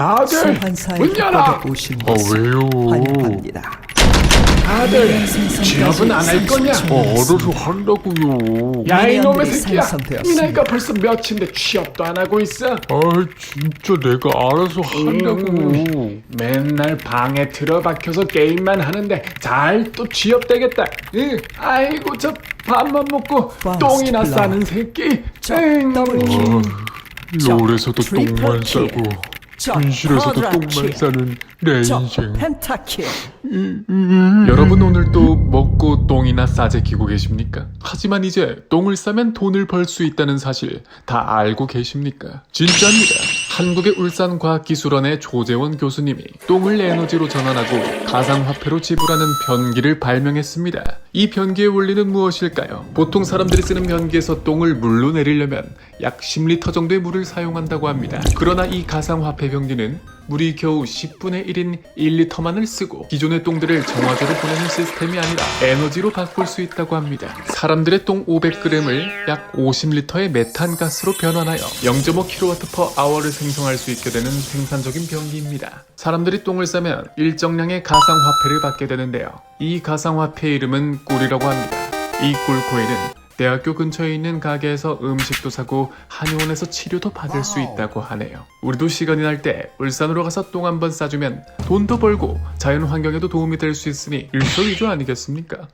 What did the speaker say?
아들 문 열어 깃발에 오신 아 것을 왜요? 환영합니다. 아들 취업은 안 할 거냐 아 알아서 한다고요. 야 이놈의 새끼야 생성되었습니다. 이 나이가 벌써 몇인데 취업도 안 하고 있어 아 진짜 내가 알아서 한다고. 맨날 방에 틀어박혀서 게임만 하는데 잘 또 취업되겠다 응. 아이고 저 밥만 먹고 똥이나. 싸는 새끼 저. 더블 킬. 아, 롤에서도 트리플 똥만 킬. 싸고 쿼드라 똥만 킬. 싸는 내저 인생. 펜타킬. 여러분 오늘도 먹고 똥이나 싸제끼고 계십니까? 하지만 이제 똥을 싸면 돈을 벌 수 있다는 사실 다 알고 계십니까? 진짜입니다. 한국의 울산과학기술원의 조재원 교수님이 똥을 에너지로 전환하고 가상화폐로 지불하는 변기를 발명했습니다. 이 변기의 원리는 무엇일까요? 보통 사람들이 쓰는 변기에서 똥을 물로 내리려면 약 10리터 정도의 물을 사용한다고 합니다. 그러나 이 가상화폐 변기는 물이 겨우 10분의 1인 1리터만을 쓰고 기존의 똥들을 정화조로 보내는 시스템이 아니라 에너지로 바꿀 수 있다고 합니다. 사람들의 똥 500g을 약 50리터의 메탄가스로 변환하여 0.5kWh를 생성할 수 있게 되는 생산적인 변기입니다. 사람들이 똥을 싸면 일정량의 가상화폐를 받게 되는데요. 이 가상화폐의 이름은 꿀이라고 합니다. 이 꿀코인은 대학교 근처에 있는 가게에서 음식도 사고 한의원에서 치료도 받을 수 있다고 하네요. 우리도 시간이 날 때 울산으로 가서 똥 한 번 싸주면 돈도 벌고 자연 환경에도 도움이 될 수 있으니 일석이조 아니겠습니까?